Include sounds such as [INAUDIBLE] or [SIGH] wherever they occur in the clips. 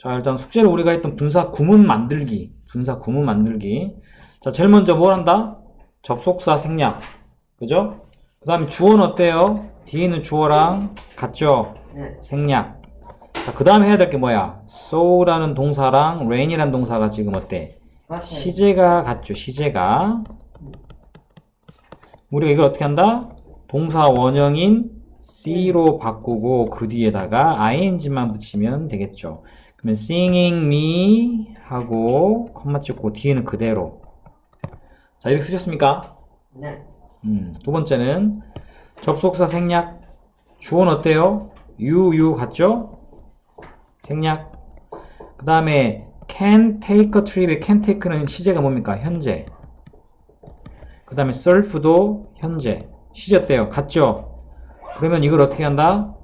자, 일단 숙제로 우리가 했던 분사 구문 만들기. 분사 구문 만들기. 자, 제일 먼저 뭘 한다? 접속사 생략. 그죠? 그 다음에 주어는 어때요? 뒤에 있는 주어랑 같죠? 네. 생략. 자, 그 다음에 해야 될 게 뭐야? so라는 동사랑 rain이라는 동사가 지금 어때? 시제가 같죠, 시제가. 우리가 이걸 어떻게 한다? 동사 원형인 C로 바꾸고 그 뒤에다가 ing만 붙이면 되겠죠. 그러면 singing me 하고 컴마 찍고 뒤에는 그대로. 자, 이렇게 쓰셨습니까? 네. 음, 두 번째는 접속사 생략. 주어는 어때요? you 같죠? 생략. 그 다음에 can take a trip의 can take는 시제가 뭡니까? 현재. 그 다음에 surf도 현재. 시제 어때요? 같죠? 그러면 이걸 어떻게 한다?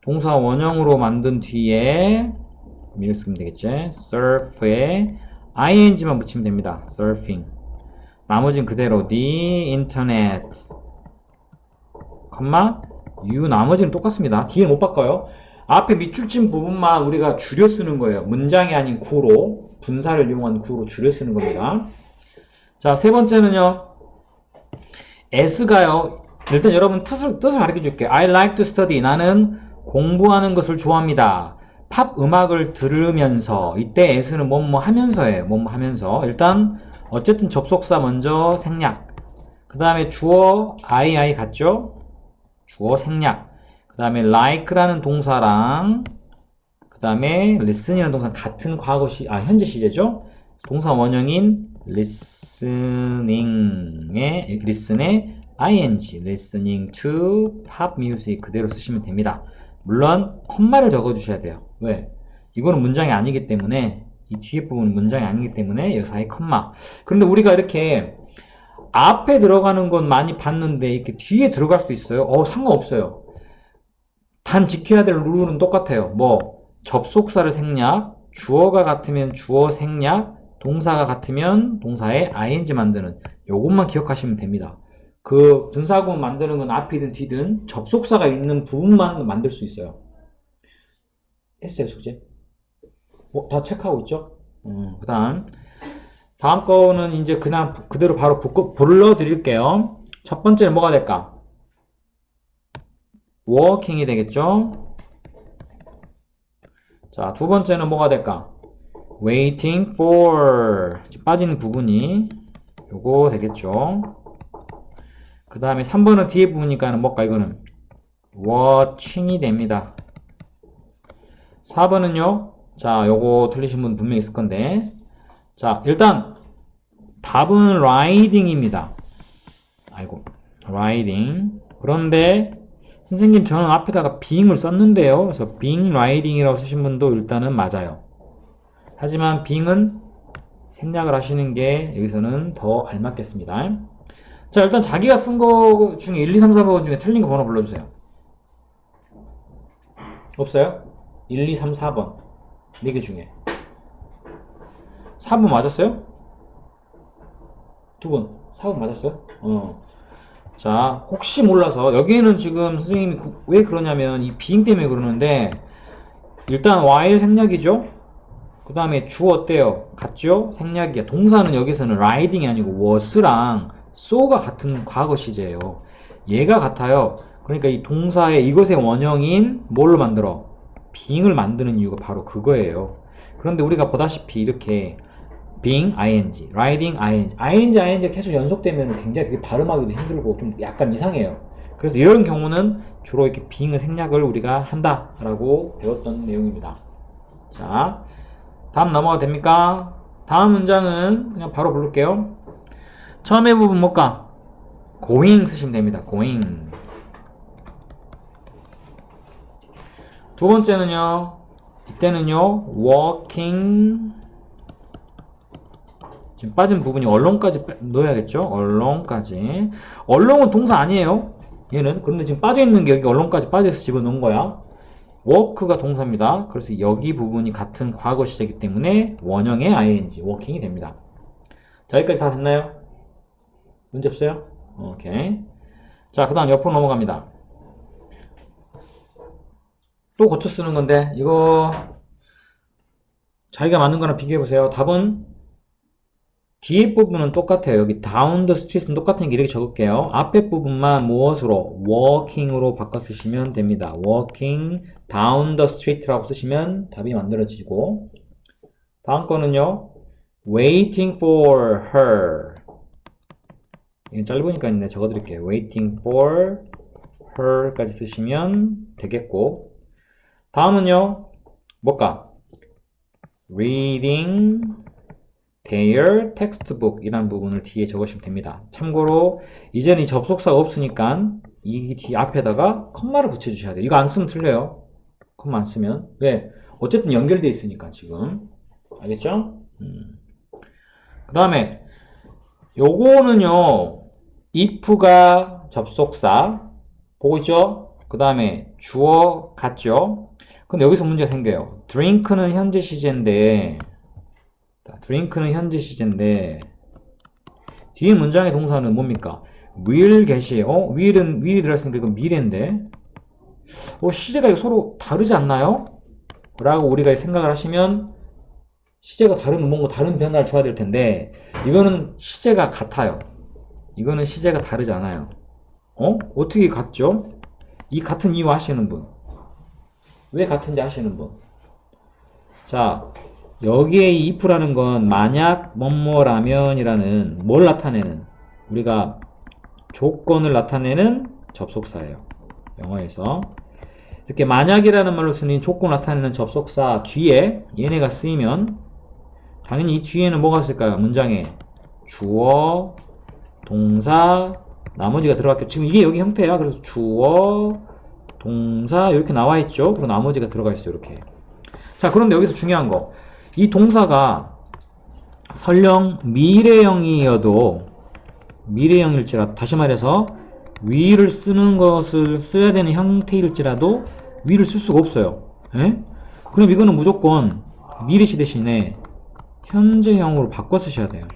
동사 원형으로 만든 뒤에 이렇게 쓰면 되겠지? surf에 ing만 붙이면 됩니다. surfing. 나머지는 그대로 the internet, 컴마 you 나머지는 똑같습니다. 뒤에 못 바꿔요. 앞에 밑줄진 부분만 우리가 줄여 쓰는 거예요. 문장이 아닌 구로 분사를 이용한 구로 줄여 쓰는 겁니다. 자, 세 번째는요. s가요. 일단 여러분 뜻을 뜻을 가르쳐 줄게요. I like to study. 나는 공부하는 것을 좋아합니다. 팝 음악을 들으면서 이때 s는 뭐뭐 하면서예요. 뭐뭐 하면서 일단 어쨌든 접속사 먼저 생략. 그 다음에 주어 I I 같죠? 주어 생략. 그 다음에 like라는 동사랑 그 다음에 listen이라는 동사 같은 과거 시, 아 현재 시제죠? 동사 원형인 listening의 listen의 ing, listening to pop music 그대로 쓰시면 됩니다. 물론 컴마를 적어 주셔야 돼요. 왜? 이거는 문장이 아니기 때문에 이 뒤에 부분은 문장이 아니기 때문에 여기 사이 컴마. 그런데 우리가 이렇게 앞에 들어가는 건 많이 봤는데 이렇게 뒤에 들어갈 수도 있어요. 어, 상관없어요. 단 지켜야 될 룰은 똑같아요. 뭐 접속사를 생략, 주어가 같으면 주어 생략, 동사가 같으면 동사에 ing 만드는 요것만 기억하시면 됩니다. 그 분사구문 만드는 건 앞이든 뒤든 접속사가 있는 부분만 만들 수 있어요. 했어요, 숙제? 어, 다 체크하고 있죠? 음, 그 다음. 다음 거는 이제 그냥 그대로 바로 붙고 불러드릴게요. 첫 번째는 뭐가 될까? 워킹이 되겠죠? 자, 두 번째는 뭐가 될까? waiting for. 빠지는 부분이 요거 되겠죠? 그 다음에 3번은 뒤에 부분이니까 뭘까, 이거는? watching이 됩니다. 4번은요? 자, 요거 틀리신 분 분명히 있을 건데. 자, 일단 답은 riding입니다. 아이고, riding. 그런데 선생님 저는 앞에다가 being을 썼는데요. 그래서 being riding이라고 쓰신 분도 일단은 맞아요. 하지만 being은 생략을 하시는 게 여기서는 더 알맞겠습니다. 자, 일단 자기가 쓴 거 중에 1, 2, 3, 4번 중에 틀린 거 번호 불러주세요. 없어요? 1, 2, 3, 4번. 4개 중에. 4번 맞았어요? 두 번. 4번 맞았어요? 어. 자, 혹시 몰라서, 여기에는 지금 선생님이 구- 왜 그러냐면, 이 비행 때문에 그러는데, 일단 while 생략이죠? 그 다음에 주 어때요? 같죠? 생략이야. 동사는 여기서는 riding이 아니고 was랑 so가 같은 과거 시제예요. 얘가 같아요. 그러니까 이 동사의 이것의 원형인 뭘로 만들어? Being을 만드는 이유가 바로 그거예요. 그런데 우리가 보다시피 이렇게 being, ing, riding, ing, ing, ing 계속 연속되면 굉장히 그게 발음하기도 힘들고 좀 약간 이상해요. 그래서 이런 경우는 주로 이렇게 being의 생략을 우리가 한다라고 배웠던 내용입니다. 자, 다음 넘어가도 됩니까? 다음 문장은 그냥 바로 부를게요. 처음에 부분 뭘까? going 쓰시면 됩니다. going. 두 번째는요. 이때는요. walking 지금 빠진 부분이 언론까지 빼- 넣어야겠죠? 언론까지. 언론은 동사 아니에요. 얘는. 그런데 지금 빠져 있는 게 여기 언론까지 빠져서 집어넣은 거야. work가 동사입니다. 그래서 여기 부분이 같은 과거 시제이기 때문에 원형의 ing, working이 됩니다. 자, 여기까지 다 됐나요? 문제 없어요? 오케이. 자, 그 다음 옆으로 넘어갑니다. 또 고쳐 쓰는 건데, 이거, 자기가 만든 거랑 비교해 보세요. 답은 뒤에 부분은 똑같아요. 여기 down the street은 똑같은 게 이렇게 적을게요. 앞에 부분만 무엇으로? walking으로 바꿔 쓰시면 됩니다. walking down the street라고 쓰시면 답이 만들어지고 다음 거는요. waiting for her 이건 짧으니까 있네 적어드릴게요. waiting for her까지 쓰시면 되겠고 다음은요. 뭘까? reading their textbook 이라는 부분을 뒤에 적으시면 됩니다. 참고로 이제는 이 접속사가 없으니까 이 뒤 앞에다가 컴마를 붙여주셔야 돼요. 이거 안 쓰면 틀려요. 컴마 안 쓰면. 왜? 어쨌든 연결되어 있으니까 지금. 알겠죠? 음. 그 다음에 요거는요. if가 접속사 보고 있죠? 그 다음에 주어 같죠? 근데 여기서 문제가 생겨요. drink는 현재 시제인데 자, 드링크는 현재 시제인데 뒤에 문장의 동사는 뭡니까? will get이 어? will은 will이 들었으니까 이건 미래인데 어, 시제가 서로 다르지 않나요? 라고 우리가 생각을 하시면 시제가 다르면 뭔가 다른 변화를 줘야 될 텐데 이거는 시제가 같아요. 이거는 시제가 다르지 않아요. 어? 어떻게 같죠? 이 같은 이유 하시는 분. 왜 같은지 하시는 분. 자, 여기에 이 if라는 건 만약 뭐뭐라면이라는 뭘 나타내는 우리가 조건을 나타내는 접속사예요. 영어에서 이렇게 만약이라는 말로 쓰는 조건을 나타내는 접속사 뒤에 얘네가 쓰이면 당연히 이 뒤에는 뭐가 있을까요? 문장에 주어, 동사, 나머지가 들어갔겠죠. 지금 이게 여기 형태야. 그래서 주어, 동사 이렇게 나와 있죠. 그리고 나머지가 들어가 있어요. 이렇게. 자, 그런데 여기서 중요한 거. 이 동사가 설령 미래형이어도 미래형일지라도 다시 말해서 위를 쓰는 것을 써야 되는 형태일지라도 위를 쓸 수가 없어요. 예? 그럼 이거는 무조건 미래시 대신에 현재형으로 바꿔 쓰셔야 돼요.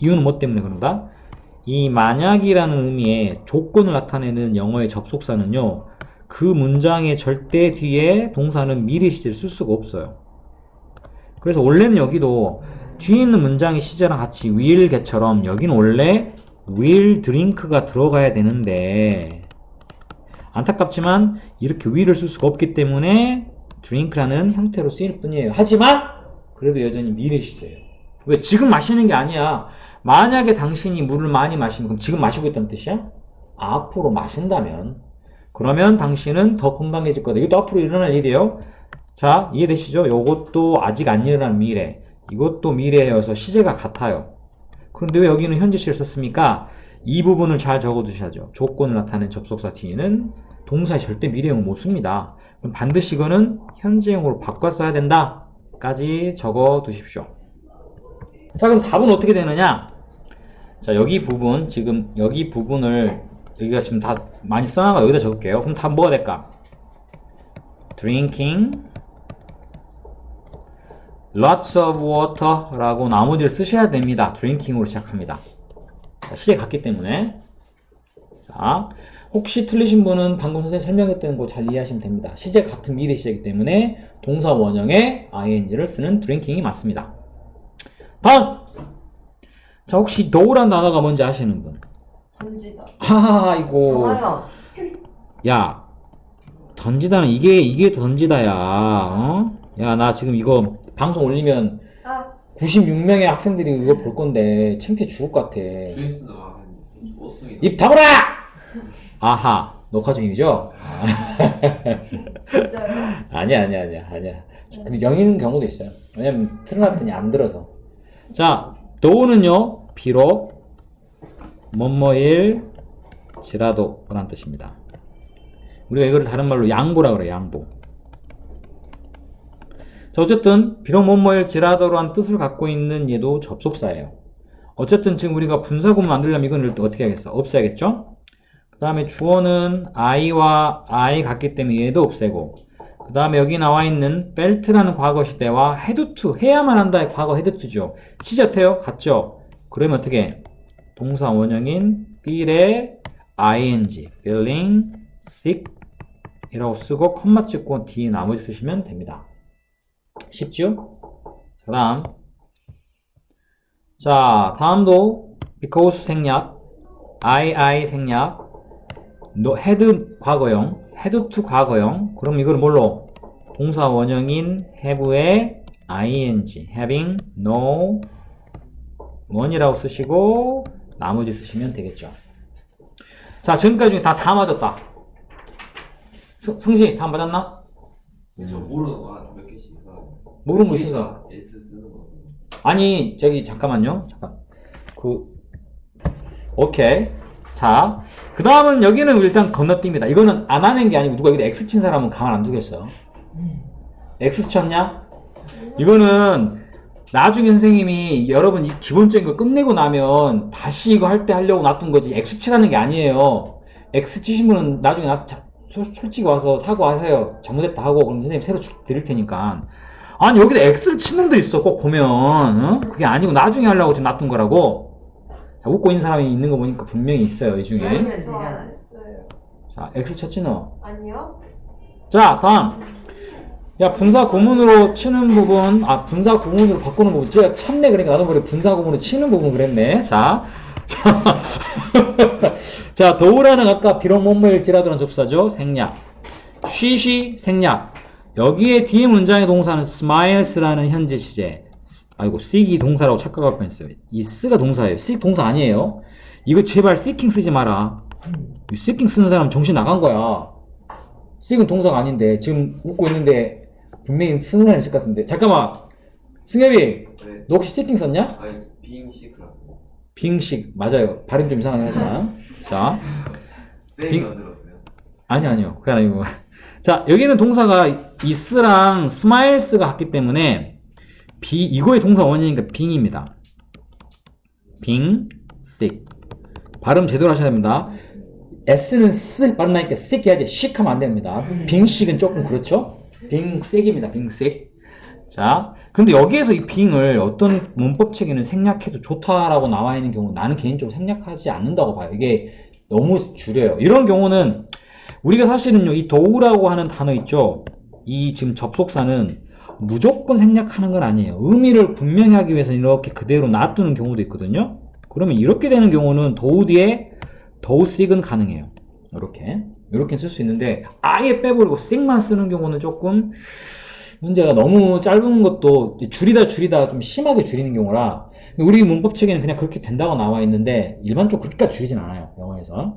이유는 뭐 때문에 그런다? 이 만약이라는 의미의 조건을 나타내는 영어의 접속사는요, 그 문장의 절대 뒤에 동사는 미래 시제를 쓸 수가 없어요. 그래서 원래는 여기도 뒤에 있는 문장의 시제랑 같이 will get처럼 여기는 원래 will drink가 들어가야 되는데 안타깝지만 이렇게 will을 쓸 수가 없기 때문에 drink라는 형태로 쓰일 뿐이에요. 하지만 그래도 여전히 미래 시제예요. 왜 지금 마시는 게 아니야. 만약에 당신이 물을 많이 마시면 그럼 지금 마시고 있다는 뜻이야? 앞으로 마신다면 그러면 당신은 더 건강해질 거다. 이것도 앞으로 일어날 일이에요. 자, 이해되시죠? 이것도 아직 안 일어난 미래. 이것도 미래여서 시제가 같아요. 그런데 왜 여기는 현재 시를 썼습니까? 이 부분을 잘 적어 두셔야죠. 조건을 나타낸 접속사 뒤에는 동사의 절대 미래형을 못 씁니다. 그럼 반드시 이거는 현재형으로 바꿔 써야 된다. 까지 적어 두십시오. 자, 그럼 답은 어떻게 되느냐? 자, 여기 부분, 지금 여기 부분을 여기가 지금 다 많이 써놔가 여기다 적을게요. 그럼 답 뭐가 될까? drinking lots of water 라고 나머지를 쓰셔야 됩니다. drinking으로 시작합니다. 자, 시제 같기 때문에. 자, 혹시 틀리신 분은 방금 선생님 설명했던 거 잘 이해하시면 됩니다. 시제 같은 미래 시제이기 때문에 동사 원형에 ing를 쓰는 drinking이 맞습니다. 다음! 자, 혹시 do란 단어가 뭔지 아시는 분? 던지다. 아이고. 아야. 야, 던지다는 이게, 이게 던지다야. 어? 야, 나 지금 이거 방송 올리면 아, 96명의 학생들이 이거 볼 건데 창피해 죽을 것 같아. 조회수도 한 5승이 입 다물어! 아하, 녹화 중이죠? 진짜요? [LAUGHS] 아니야, 아니야, 아니야, 아니야. 근데 영이는 경우도 있어요. 왜냐면 틀어놨더니 안 들어서. 자, 도우는요, 비록 뭐뭐일 지라도 라는 뜻입니다. 우리가 이거를 다른 말로 양보라 그래요, 양보. 자, 어쨌든 비록 뭐뭐일 지라도라는 뜻을 갖고 있는 얘도 접속사예요. 어쨌든 지금 우리가 분사구문 만들려면 이건 어떻게 하겠어? 없애야겠죠? 그 다음에 주어는 I와 I 같기 때문에 얘도 없애고 그 다음에 여기 나와 있는 belt라는 과거 시대와 to 해야만 한다의 과거. 시제 같아요? 같죠? 그러면 어떻게? 동사 원형인 feel의 ing, feeling sick 이라고 쓰고 컴마 찍고 뒤에 나머지 쓰시면 됩니다. 쉽죠? 그 다음. 자, 다음도 because 생략, I, I 생략, no, had 과거형, had to 과거형. 그럼 이걸 뭘로? 동사 원형인 have의 ing, having no one이라고 쓰시고, 나머지 쓰시면 되겠죠. 자, 지금까지 중에 다, 다 맞았다. 승, 승지, 다 맞았나? 저 모르는 거한몇 개씩. 모르는 거 있어서. S 쓰는 거. 아니 저기 잠깐만요 잠깐 그 오케이 자 그 다음은 여기는 일단 건너뜁니다. 이거는 안 하는 게 아니고 누가 여기다 X 친 사람은 가만 안 두겠어. X 쳤냐? 이거는 나중에 선생님이 여러분 이 기본적인 걸 끝내고 나면 다시 이거 할 때 하려고 놔둔 거지 X 치라는 게 아니에요. X 치신 분은 나중에 나한테 자- 솔- 솔직히 와서 사과하세요. 잘못했다 하고 그럼 선생님 새로 줄- 드릴 테니까. 아니 여기다 X를 치는 놈도 있어 꼭 보면. 어? 그게 아니고 나중에 하려고 지금 놔둔 거라고. 자 웃고 있는 사람이 있는 거 보니까 분명히 있어요 이 중에. 저안안 했어요. 자 X 쳤지 너 아니요? 자 다음. 야 분사 구문으로 치는 부분 아 분사 구문으로 바꾸는 부분. 제가 쳤네 그러니까 나도 모르게 분사 구문으로 치는 부분 그랬네. 자. 자, [LAUGHS] 자 도우라는 아까 비록 뭐뭐일지라도는 접사죠. 생략. 쉬쉬 생략. 여기에 뒤에 문장의 동사는 smiles라는 현재 시제. 스- 아이고 seek이 동사라고 착각할 뻔했어요. 이 쓰가 동사예요. seek 동사 아니에요. 이거 제발 seeking 쓰지 마라. 이 seeking 쓰는 사람 정신 나간 거야. seek은 동사가 아닌데 지금 웃고 있는데 분명히 쓰는 사람이 있을 것 같은데. 잠깐만. 승엽이 네. 너 혹시 seeking 썼냐? 아니 빙 C 클래스. 빙식 맞아요. 발음 좀 이상하긴 하지만. 자. 빙- 만들었어요. 아니 아니요. 그게 아니고. 자 여기는 동사가 is랑 smiles가 같기 때문에 비 이거의 동사 원형이니까 빙입니다. 빙 sick 발음 제대로 하셔야 됩니다. S는 쓰 발음나니까 sick 해야지. sick 하면 안 됩니다. 빙식은 조금 그렇죠? 빙 sick입니다. 빙 sick 자 그런데 여기에서 이 빙을 어떤 문법 책에는 생략해도 좋다라고 나와 있는 경우 나는 개인적으로 생략하지 않는다고 봐요. 이게 너무 줄여요. 이런 경우는 우리가 사실은요, 이 도우라고 하는 단어 있죠? 이 지금 접속사는 무조건 생략하는 건 아니에요. 의미를 분명히 하기 위해서 이렇게 그대로 놔두는 경우도 있거든요? 그러면 이렇게 되는 경우는 도우 뒤에 도우 씩은 가능해요. 이렇게. 이렇게 쓸 수 있는데, 아예 빼버리고 씩만 쓰는 경우는 조금 문제가 너무 짧은 것도 줄이다 줄이다 좀 심하게 줄이는 경우라, 우리 문법 책에는 그냥 그렇게 된다고 나와 있는데, 일반적으로 그렇게까지 줄이진 않아요. 영어에서.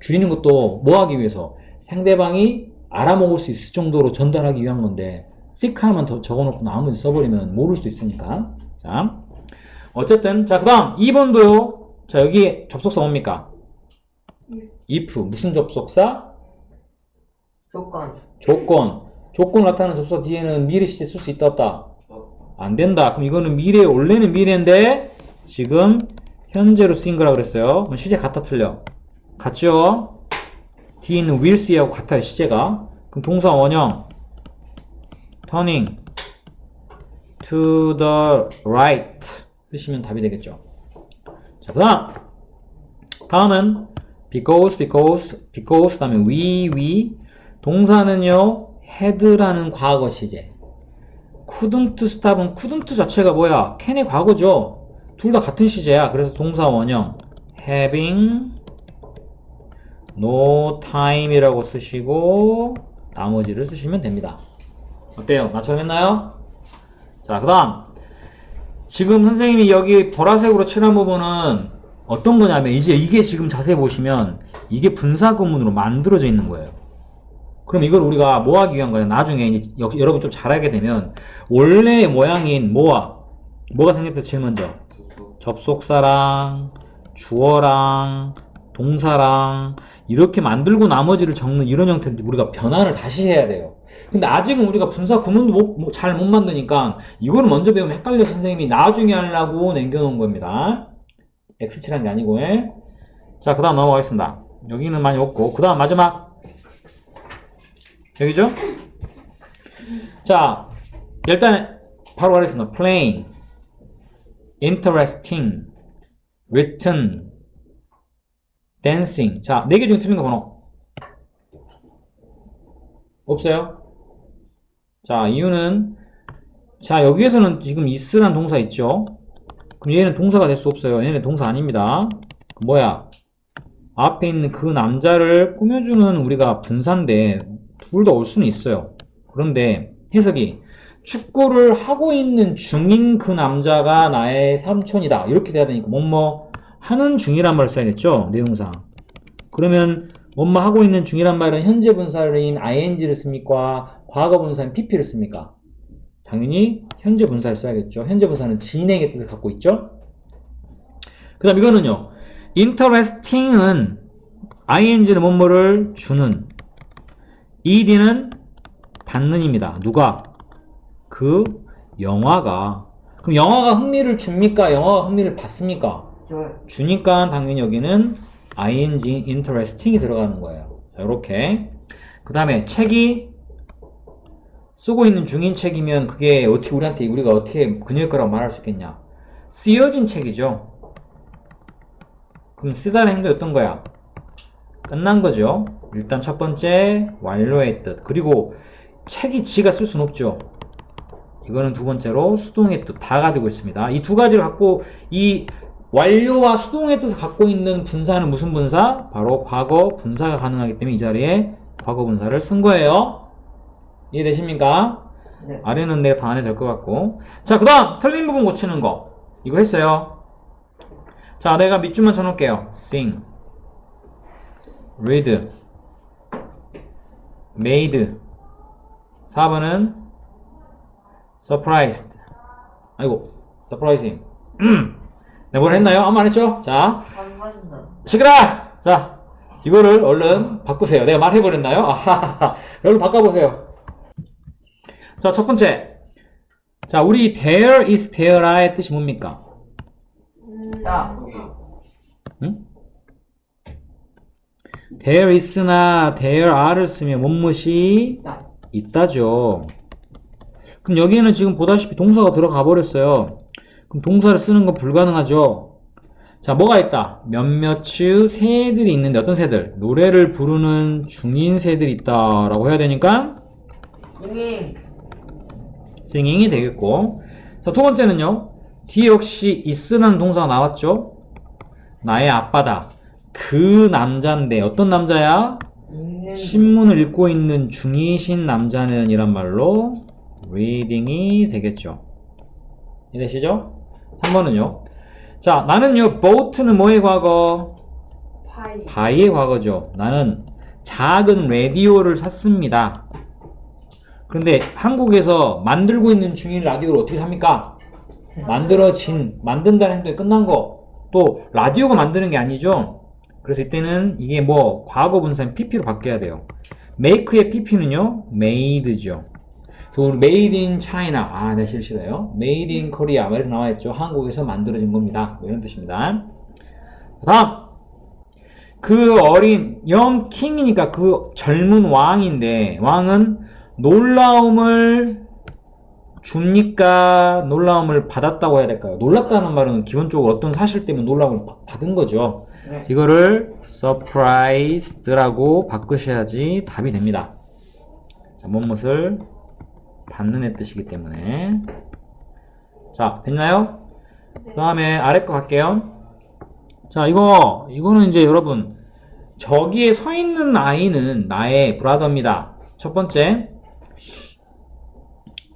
줄이는 것도 뭐 하기 위해서 상대방이 알아먹을 수 있을 정도로 전달하기 위한 건데 하나만 더 적어놓고 나머지 써버리면 모를 수도 있으니까. 자 어쨌든 자그 다음 2번도요. 자 여기 접속사 뭡니까? if. 무슨 접속사? 조건. 조건. 조건 나타나는 접속사 뒤에는 미래 시제 쓸 수 있다 없다. 안 된다. 그럼 이거는 미래 원래는 미래인데 지금 현재로 쓰인 거라 그랬어요. 그럼 시제 같아 틀려? 같죠? 뒤에 있는 will see하고 같아요, 시제가. 그럼 동사 원형 turning to the right 쓰시면 답이 되겠죠. 자, 그 다음 다음은 because, because, because 다음에 we, we 동사는요 had라는 과거 시제 couldn't stop은 couldn't 자체가 뭐야? can의 과거죠. 둘 다 같은 시제야. 그래서 동사 원형 having no time이라고 쓰시고 나머지를 쓰시면 됩니다. 어때요? 나처럼 했나요? 자, 그 다음 지금 선생님이 여기 보라색으로 칠한 부분은 어떤 거냐면 이제 이게 지금 자세히 보시면 이게 분사 구문으로 만들어져 있는 거예요. 그럼 이걸 우리가 뭐 하기 위한 거냐? 나중에 이제 여, 여러분 좀 잘하게 되면 원래의 모양인 뭐와 뭐가 생겼다 제일 먼저 접속. 접속사랑 주어랑 동사랑 이렇게 만들고 나머지를 적는 이런 형태를 우리가 변환을 다시 해야 돼요. 근데 아직은 우리가 분사 구문도 잘못 만드니까 이거를 먼저 배우면 헷갈려 선생님이 나중에 하려고 남겨놓은 겁니다. X칠한 게 아니고. 예. 자, 그 다음 넘어가겠습니다. 여기는 많이 없고. 그 다음 마지막. 여기죠? 자, 일단 바로 가겠습니다. plain, interesting, written, dancing. 자, 네 개 중에 틀린 거 번호. 없어요? 자, 이유는 자, 여기에서는 지금 is란 동사 있죠? 그럼 얘는 동사가 될 수 없어요. 얘는 동사 아닙니다. 그 뭐야? 앞에 있는 그 남자를 꾸며주는 우리가 분사인데, 둘 다 올 수는 있어요. 그런데 해석이 축구를 하고 있는 중인 그 남자가 나의 삼촌이다. 이렇게 돼야 되니까 뭐뭐 하는 중이란 말을 써야겠죠? 내용상. 그러면 뭐뭐 하고 있는 중이란 말은 현재 분사인 ing를 씁니까? 과거 분사인 pp를 씁니까? 당연히 현재 분사를 써야겠죠. 현재 분사는 진행의 뜻을 갖고 있죠. 그 다음 이거는요. interesting은 ing는 뭐뭐를 주는 ed는 받는입니다. 누가? 그 영화가. 그럼 영화가 흥미를 줍니까? 영화가 흥미를 받습니까? 저 주니까 당연히 여기는 ing interesting이 들어가는 거예요. 자, 이렇게. 그 다음에 책이 쓰고 있는 중인 책이면 그게 어떻게 우리한테 우리가 어떻게 그녀의 거라고 말할 수 있겠냐? 쓰여진 책이죠. 그럼 쓰다는 행동이 어떤 거야? 끝난 거죠. 일단 첫 번째 완료의 뜻. 그리고 책이 지가 쓸 수는 없죠. 이거는 두 번째로 수동의 뜻 다 가지고 있습니다. 이 두 가지를 갖고 이 완료와 수동의 뜻을 갖고 있는 분사는 무슨 분사? 바로 과거 분사가 가능하기 때문에 이 자리에 과거 분사를 쓴 거예요. 이해되십니까? 네. 아래는 내가 다 안 해도 될 것 같고. 자, 그 다음, 틀린 부분 고치는 거. 이거 했어요. 자, 내가 밑줄만 쳐놓을게요. sing, read, made. 4번은 surprised. 아이고, surprising. 네, 뭘 했나요? 아무 말 했죠? 자, 안. 시끄라! 자, 이거를 얼른 바꾸세요. 내가 말해버렸나요? 아하하하. 얼른 바꿔보세요. 자, 첫 번째. 자, 우리 there is there의 뜻이 뭡니까? 나. 응? there is나 there are를 쓰면 뭔무시 나. 있다죠. 그럼 여기에는 지금 보다시피 동사가 들어가 버렸어요. 그럼 동사를 쓰는 건 불가능하죠. 자, 뭐가 있다? 몇몇의 새들이 있는데 어떤 새들? 노래를 부르는 중인 새들이 있다라고 해야 되니까 이미 singing이 되겠고. 자, 두 번째는요. 뒤에 역시 is라는 동사가 나왔죠. 나의 아빠다. 그 남자인데 어떤 남자야? 신문을 읽고 있는 중이신 남자는 이란 말로 reading이 되겠죠. 이해되시죠? 3번은요. 자, 나는요, boat는 뭐의 과거? 파이. 바이의 과거죠. 나는 작은 라디오를 샀습니다. 그런데 한국에서 만들고 있는 중인 라디오를 어떻게 삽니까? 만들어진, 만든다는 행동이 끝난 거. 또, 라디오가 만드는 게 아니죠? 그래서 이때는 이게 뭐, 과거 분사인 pp로 바뀌어야 돼요. make의 pp는요, made죠. 그래서 우리 made in China. 아, 싫어요. made in Korea. 뭐 이렇게 나와있죠. 한국에서 만들어진 겁니다. 뭐 이런 뜻입니다. 다음! 그 어린 영 킹이니까 그 젊은 왕인데 왕은 놀라움을 줍니까? 놀라움을 받았다고 해야 될까요? 놀랐다는 말은 기본적으로 어떤 사실 때문에 놀라움을 바- 받은 거죠. 네. 이거를 surprised라고 바꾸셔야지 답이 됩니다. 자, 무엇을 받는 애 뜻이기 때문에 자, 됐나요? 그 다음에 아래 거 갈게요. 자, 이거, 이거는 이제 여러분, 저기에 서 있는 아이는 나의 브라더입니다. 첫 번째.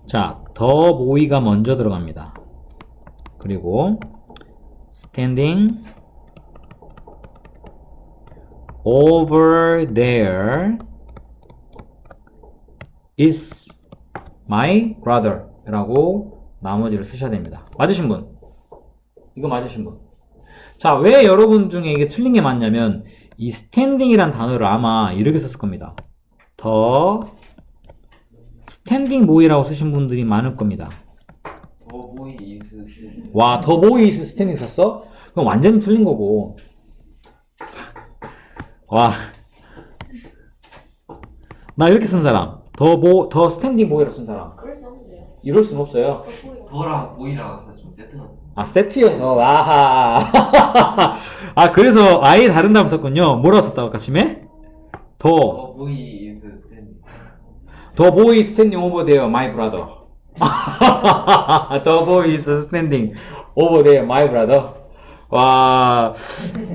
자, 더 보이가 먼저 들어갑니다. 그리고, standing over there is my brother 라고 나머지를 쓰셔야 됩니다. 맞으신 분? 이거 맞으신 분? 자, 왜 여러분 중에 이게 틀린 게 맞냐면, 이 스탠딩이란 단어를 아마 이렇게 썼을 겁니다. 더 스탠딩 보이라고 쓰신 분들이 많을 겁니다. 더 보이 이스 스 와, 더 보이스 스탠딩 썼어? 그럼 완전히 틀린 거고. 와. 나 이렇게 쓴 사람. 더 보, 더 스탠딩 보이라고 쓴 사람. 그럴 수 없는데요. 이럴 순 없어요. 더랑 보이랑 다좀 세트가 아, 세트여서, 아하. [LAUGHS] 아, 그래서 아예 다른 단어 썼군요. 뭐라고 썼다고 아까 처음에? 더, 더 보이 이스 스탠딩 더 보이 스탠딩 오버 데어 마이 브라더. The boy is standing over there, my brother. 와,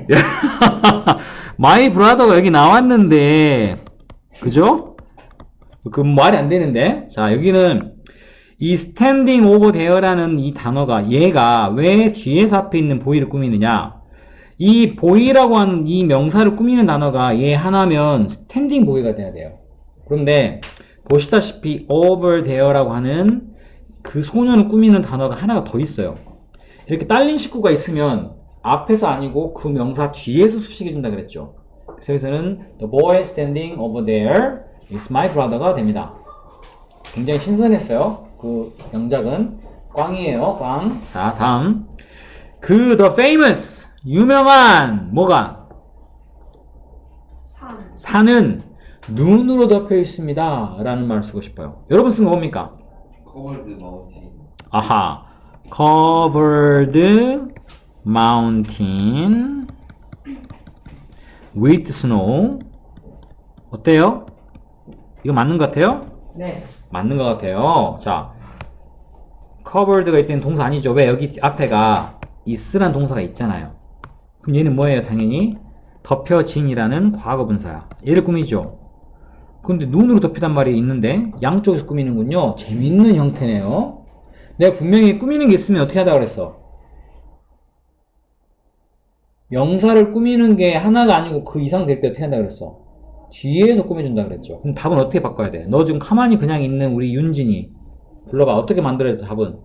[LAUGHS] my brother가 여기 나왔는데, 그죠? 그 말이 안 되는데. 자, 여기는 이 standing over there라는 이 단어가 얘가 왜 뒤에서 앞에 있는 보이를 꾸미느냐? 이 보이라고 하는 이 명사를 꾸미는 단어가 얘 하나면 standing 보이가 돼야 돼요. 그런데 보시다시피 over there라고 하는 그 소년을 꾸미는 단어가 하나가 더 있어요. 이렇게 딸린 식구가 있으면 앞에서 아니고 그 명사 뒤에서 수식해 준다 그랬죠. 그래서 여기서는 the boy standing over there is my brother가 됩니다. 굉장히 신선했어요. 그 명작은 꽝이에요. 꽝. 자, 다음. 그 the famous 유명한 뭐가 산. 산은 눈으로 덮여 있습니다. 라는 말을 쓰고 싶어요. 여러분 쓴 거 뭡니까? 커버드 마운틴. 아하. covered mountain with snow. 어때요? 이거 맞는 것 같아요? 네. 맞는 것 같아요. 자, covered가 있다는 동사 아니죠? 왜 여기 앞에가 is란 동사가 있잖아요. 그럼 얘는 뭐예요? 당연히 덮여진이라는 과거 분사야. 얘를 꾸미죠. 근데 눈으로 덮이단 말이 있는데 양쪽에서 꾸미는군요. 재밌는 형태네요. 내가 분명히 꾸미는 게 있으면 어떻게 하다 그랬어? 명사를 꾸미는 게 하나가 아니고 그 이상 될 때 어떻게 한다 그랬어? 뒤에서 꾸며준다 그랬죠. 그럼 답은 어떻게 바꿔야 돼? 너 지금 가만히 그냥 있는 우리 윤진이 불러봐. 어떻게 만들어야 돼, 답은?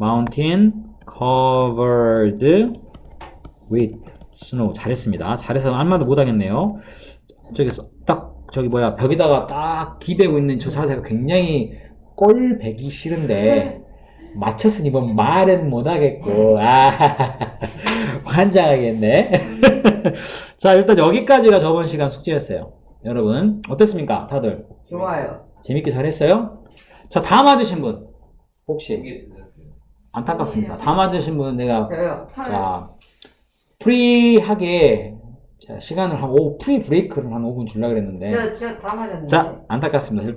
Mountain covered with snow. 잘했습니다. 잘해서 한 마디 못하겠네요. 저기서 딱 저기 뭐야 벽에다가 딱 기대고 있는 저 자세가 굉장히 꼴배기 싫은데 맞췄으니 뭐 말은 못하겠고 아 [LAUGHS] 환장하겠네. [LAUGHS] 자 일단 여기까지가 저번 시간 숙제였어요. 여러분 어땠습니까, 다들? 좋아요. 재밌게 잘했어요? 자다 맞으신 분 혹시. 안타깝습니다. 다 맞으신 분 내가 저요. 자 프리하게 자, 시간을 한 5, 프리 브레이크를 한 5분 주려고 그랬는데 저, 저 다 맞았는데. 자 안타깝습니다.